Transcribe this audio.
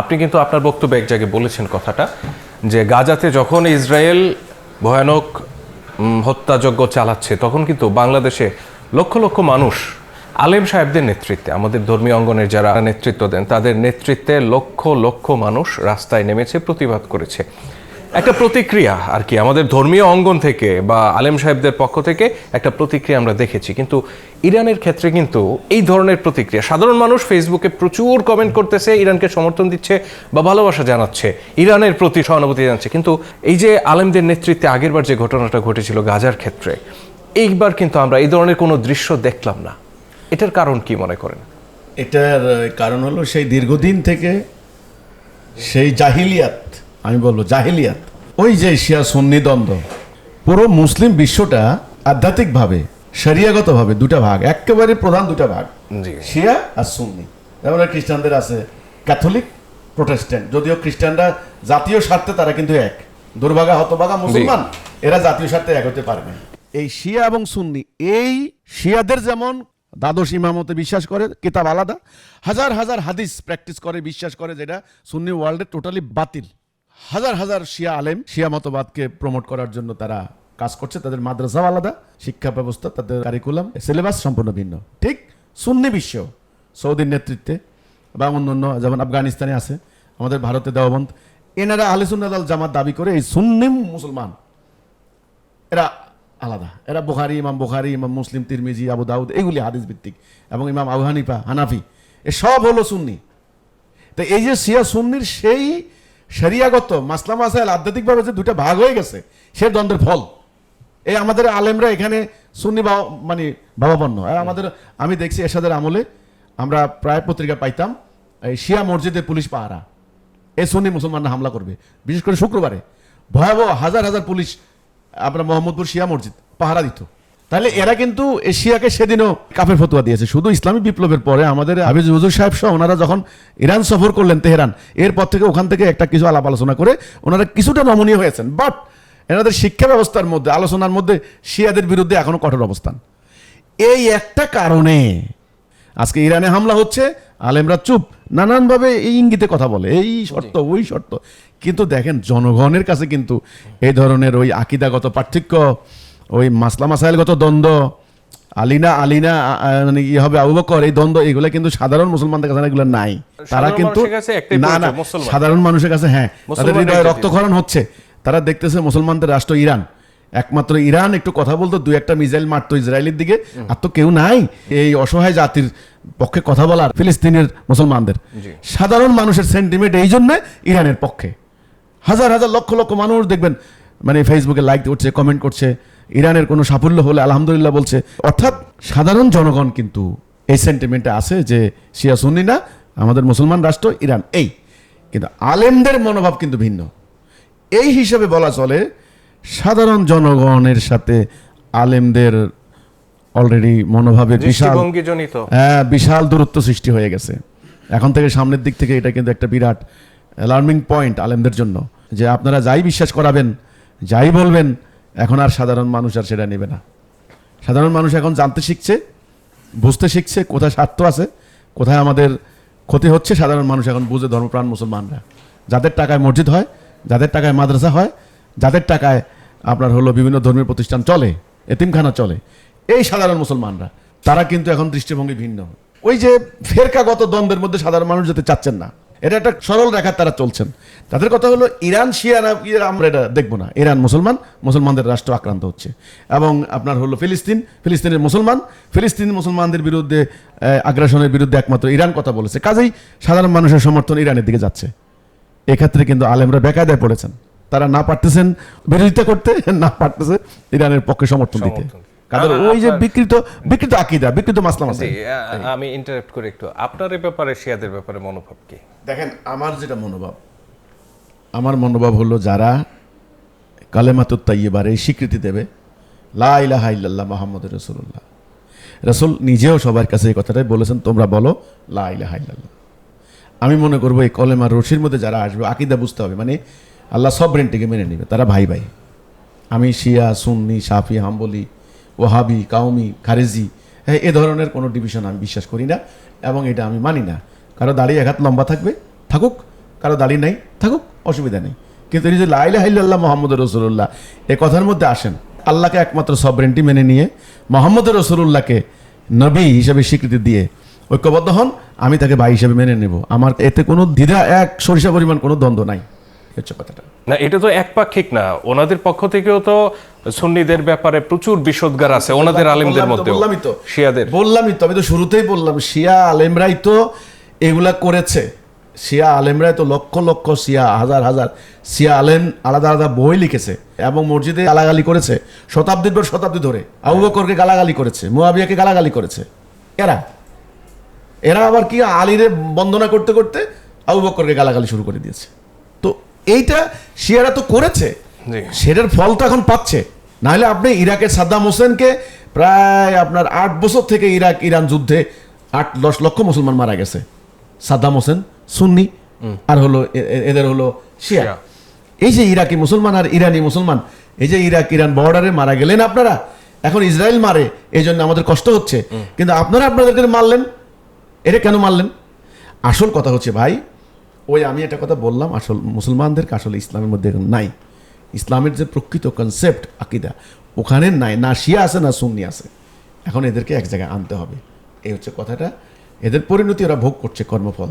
আপনি কিন্তু আপনার বক্তব্যে এক জায়গায় বলেছেন কথাটা, যে গাজাতে যখন ইসরায়েল ভয়ানক হত্যাযজ্ঞ চালাচ্ছে, তখন কিন্তু বাংলাদেশে লক্ষ লক্ষ মানুষ আলেম সাহেবদের নেতৃত্বে, আমাদের ধর্মীয় অঙ্গনের যারা নেতৃত্ব দেন, তাদের নেতৃত্বে লক্ষ লক্ষ মানুষ রাস্তায় নেমেছে, প্রতিবাদ করেছে। একটা প্রতিক্রিয়া আর কি। আমাদের ধর্মীয় অঙ্গন থেকে বা আলেম সাহেবদের পক্ষ থেকে একটা প্রতিক্রিয়া আমরা দেখেছি। কিন্তু ইরানের ক্ষেত্রে কিন্তু এই ধরনের প্রতিক্রিয়া, সাধারণ মানুষ ফেসবুকে প্রচুর কমেন্ট করতেছে, ইরানকে সমর্থন দিচ্ছে বা ভালোবাসা জানাচ্ছে, ইরানের প্রতি সহানুভূতি জানাচ্ছে। কিন্তু এই যে আলেমদের নেতৃত্বে আগেরবার যে ঘটনাটা ঘটেছিল গাজার ক্ষেত্রে, এইবার কিন্তু আমরা এই ধরনের কোনো দৃশ্য দেখলাম না। এটার কারণ কি মনে করেন? এটার কারণ হলো সেই দীর্ঘদিন থেকে সেই জাহিলিয়াত আমি বলব জাহিলিয়াত। ওই যে শিয়া সুন্নি দ্বন্দ্ব পুরো মুসলিম বিশ্বটা আধ্যাত্মিকভাবে শরিয়াগতভাবে দুটা ভাগ একেবারে প্রধান দুটা ভাগ শিয়া আর সুন্নি। যেমন খ্রিস্টানদের আছে ক্যাথলিক প্রোটেস্ট্যান্ট যদিও খ্রিস্টানরা জাতীয় স্বার্থে তারা কিন্তু এক। দুর্ভাগা হতভাগা মুসলমান এরা জাতীয় স্বার্থে এক হতে পারবে। এই শিয়া এবং সুন্নি এই শিয়াদের যেমন দ্বাদশ ইমামতে বিশ্বাস করে কিতাব আলাদা হাজার হাজার হাদিস প্র্যাকটিস করে বিশ্বাস করে যেটা সুন্নি ওয়ার্ল্ডে টোটালি বাতিল। হাজার হাজার শিয়া আলেম শিয়া মতবাদকে প্রমোট করার জন্য তারা কাজ করছে। তাদের মাদ্রাসাও আলাদা, শিক্ষা ব্যবস্থা, তাদের কারিকুলাম সিলেবাস সম্পূর্ণ ভিন্ন। ঠিক সুন্নি বিশ্ব, সৌদির নেতৃত্বে বা অন্যান্য যেমন আফগানিস্তানে আছে, আমাদের ভারতে দেওবন্দ, এনারা আল জামাত দাবি করে এই সুন্নি মুসলমান। এরা আলাদা। এরা বুখারি, ইমাম বুখারি, ইমাম মুসলিম, তিরমিজি, আবু দাউদ, এগুলি হাদিস ভিত্তিক এবং ইমাম আবু হানিফা, হানাফি, এ সব হলো সুন্নি। তো এই যে সিয়া সুন্নির সেই শরিয়াগত মাসলা মাসাইল আধ্যাত্মিকভাবে যে দুটা ভাগ হয়ে গেছে, সে দ্বন্দ্বের ফল। এই আমাদের আলেমরা এখানে সুন্নি বা মানে ভাবাপন্ন। আর আমাদের, আমি দেখছি এরশাদের আমলে আমরা প্রায় পত্রিকা পাইতাম, এই শিয়া মসজিদে পুলিশ পাহারা। এ সুন্নি মুসলমানরা হামলা করবে। বিশেষ করে শুক্রবারে। ভয়াবহ হাজার হাজার পুলিশ আপনার মোহাম্মদপুর শিয়া মসজিদ পাহারা দিত। তাহলে এরা কিন্তু এশিয়াকে সেদিনও কাফের ফতুয়া দিয়েছে। শুধু ইসলামী বিপ্লবের পরে আমাদের হাফিজ হুজুর সাহেব সহ ওনারা যখন ইরান সফর করলেন তেহরান এরপর থেকে ওখান থেকে একটা কিছু আলাপ আলোচনা করে ওনারা কিছুটা নমনীয় হয়েছেন। বাট এনাদের শিক্ষা ব্যবস্থার মধ্যে আলোচনার মধ্যে শিয়াদের বিরুদ্ধে এখনও কঠোর অবস্থান। এই একটা কারণে আজকে ইরানে হামলা হচ্ছে আলেমরা চুপ নানানভাবে এই ইঙ্গিতে কথা বলে এই শর্ত ওই শর্ত। কিন্তু দেখেন জনগণের কাছে কিন্তু এই ধরনের ওই আকিদাগত পার্থক্য ওই মাসলা মাসাইলগত দ্বন্দ্ব। আলিনা আলিনা মানে ইয়ে হবে আবু বকর এই দ্বন্দ্ব এগুলো কিন্তু সাধারণ মুসলমানদের কাছে এগুলো নাই। তারা কিন্তু না না সাধারণ মানুষের কাছে হ্যাঁ তাদের হৃদয়ে রক্তক্ষরণ হচ্ছে। তারা দেখতেছে মুসলমানদের রাষ্ট্র ইরান। একমাত্র ইরান একটু কথা বলতো দুই একটা মিসাইল মারতো ইসরায়েলের দিকে আর তো কেউ নাই। এই অসহায় জাতির পক্ষে কথা বলার ফিলিস্তিনের মুসলমানদের। সাধারণ মানুষের সেন্টিমেন্ট এই জন্য ইরানের পক্ষে। হাজার হাজার লক্ষ লক্ষ মানুষ দেখবেন মানে ফেসবুকে লাইক করছে কমেন্ট করছে ইরানের কোনো সাফল্য হলে আলহামদুলিল্লাহ বলছে। অর্থাৎ সাধারণ জনগণ কিন্তু এই সেন্টিমেন্টে আছে যে শিয়া সুন্নি না আমাদের মুসলমান রাষ্ট্র ইরান এই। কিন্তু আলেমদের মনোভাব কিন্তু ভিন্ন। এই হিসাবে বলা চলে সাধারণ জনগণের সাথে আলেমদের অলরেডি মনোভাবের বিশাল হ্যাঁ বিশাল দূরত্ব সৃষ্টি হয়ে গেছে। এখন থেকে সামনের দিক থেকে এটা কিন্তু একটা বিরাট অ্যালার্মিং পয়েন্ট আলেমদের জন্য। যে আপনারা যাই বিশ্বাস করাবেন যাই বলবেন, এখন আর সাধারণ মানুষ আর সেটা নেবে না। সাধারণ মানুষ এখন জানতে শিখছে, বুঝতে শিখছে কোথায় স্বার্থ আছে, কোথায় আমাদের ক্ষতি হচ্ছে। সাধারণ মানুষ এখন বুঝে ধর্মপ্রাণ মুসলমানরা। যাদের টাকায় মসজিদ হয়, যাদের টাকায় মাদ্রাসা হয়, যাদের টাকায় আপনার হলো বিভিন্ন ধর্মীয় প্রতিষ্ঠান চলে, এতিমখানা চলে, এই সাধারণ মুসলমানরা, তারা কিন্তু এখন দৃষ্টিভঙ্গি ভিন্ন। ওই যে ফেরকাগত দ্বন্দ্বের মধ্যে সাধারণ মানুষ যেতে চাচ্ছেন না। এটা একটা সরল রেখা তারা চলছেন। তাদের কথা হলো ইরান শিয়া না ইয়ে আমরা এটা দেখব না। ইরান মুসলমান মুসলমানদের রাষ্ট্র আক্রান্ত হচ্ছে। এবং আপনার হলো ফিলিস্তিন ফিলিস্তিনের মুসলমান ফিলিস্তিন মুসলমানদের বিরুদ্ধে আগ্রাসনের বিরুদ্ধে একমাত্র ইরান কথা বলেছে। কাজেই সাধারণ মানুষের সমর্থন ইরানের দিকে যাচ্ছে। এক্ষেত্রে কিন্তু আলেমরা বেকায়দায় পড়েছেন। তারা না পারতেছেন বিরোধিতা করতে না পারতেছে ইরানের পক্ষে সমর্থন দিতে। কারণ ওই যে বিকৃত বিকৃত আকিদা বিকৃত মাসলাম আছে আমি ইন্টারাপ্ট করি একটু। আপনার ব্যাপারে শিয়াদের ব্যাপারে মনোভাব কি? দেখেন, আমার যেটা মনোভাব, আমার মনোভাব হলো যারা কালেমাতুত তাইয়েবার এই স্বীকৃতি দেবে, লা মোহাম্মদ রসুল্লাহ রসুল নিজেও সবার কাছে এই কথাটাই বলেছেন, তোমরা বলো, লা আমি মনে করব এই কলেমার রশির মধ্যে যারা আসবে, আকিদা বুঝতে হবে মানে আল্লাহ সবরেনটিকে মেনে নেবে, তারা ভাই ভাই। আমি শিয়া, সুন্নি, সাফি, হাম্বলি ওহাবি কাউমি খারেজি হ্যাঁ এ ধরনের কোনো ডিভিশন আমি বিশ্বাস করি না, এবং এটা আমি মানি না। কারও দাঁড়িয়ে এক হাত লম্বা থাকবে থাকুক। কারও দাড়ি নাই থাকুক অসুবিধা নেই। কিন্তু এই যে লাইলা হাইল্লাহ মোহাম্মদ রসুল্লাহ এ কথার মধ্যে আসেন আল্লাহকে একমাত্র সবরেন্টি মেনে নিয়ে মোহাম্মদ রসুল্লাহকে নবী হিসেবে স্বীকৃতি দিয়ে ঐক্যবদ্ধ হন আমি তাকে ভাই হিসেবে মেনে নেব। আমার এতে কোনো দ্বিধা এক সরিষা পরিমাণ কোনো দ্বন্দ্ব নাই। হচ্ছে কথাটা। না এটা তো একপাক্ষিক না। ওনাদের পক্ষ থেকেও তো সুন্নিদের ব্যাপারে প্রচুর বিষোদ্গার আছে ওনাদের আলেমদের মধ্যে বললামই তো। শিয়াদের। বললামই তো আমি তো শুরুতেই বললাম শিয়া আলেমরাই তো এগুলা করেছে। শিয়া আলেমরাই তো লক্ষ লক্ষ শিয়া হাজার হাজার শিয়া আলেম আলাদা আলাদা বই লিখেছে এবং মসজিদে গালাগালি করেছে শতাব্দীর পর শতাব্দী ধরে। আবু বকরকে গালাগালি করেছে মুয়াবিয়াকে গালাগালি করেছে। এরা? এরা আবার কি আলীরে বন্দনা করতে করতে আবু বকরকে গালাগালি শুরু করে দিয়েছে। তো এইটা শিয়ারা তো করেছে। সেটার ফল তো এখন পাচ্ছে। নাহলে আপনি ইরাকের সাদ্দাম হোসেনকে প্রায় আপনার আট বছর থেকে ইরাক ইরান যুদ্ধে আট দশ লক্ষ মুসলমান মারা গেছে। সাদ্দাম হোসেন সুন্নি আর হলো এদের হলো শিয়া। শিয়া। এই যে ইরাকি মুসলমান আর ইরানি মুসলমান এই যে ইরাক ইরান বর্ডারে মারা গেলেন আপনারা এখন ইসরায়েল মারে এই জন্য আমাদের কষ্ট হচ্ছে। কিন্তু আপনারা আপনাদেরকে মারলেন এটা কেন মারলেন? আসল কথা হচ্ছে ভাই ওই আমি একটা কথা বললাম আসল মুসলমানদেরকে আসলে ইসলামের মধ্যে নাই। ইসলামের যে প্রকৃত কনসেপ্ট আকিদা ওখানে নাই। না শিয়া আছে না সুন্নি আছে। এখন এদেরকে এক জায়গায় আনতে হবে। এই হচ্ছে কথাটা। এদের পরিণতি ওরা ভোগ করছে কর্মফল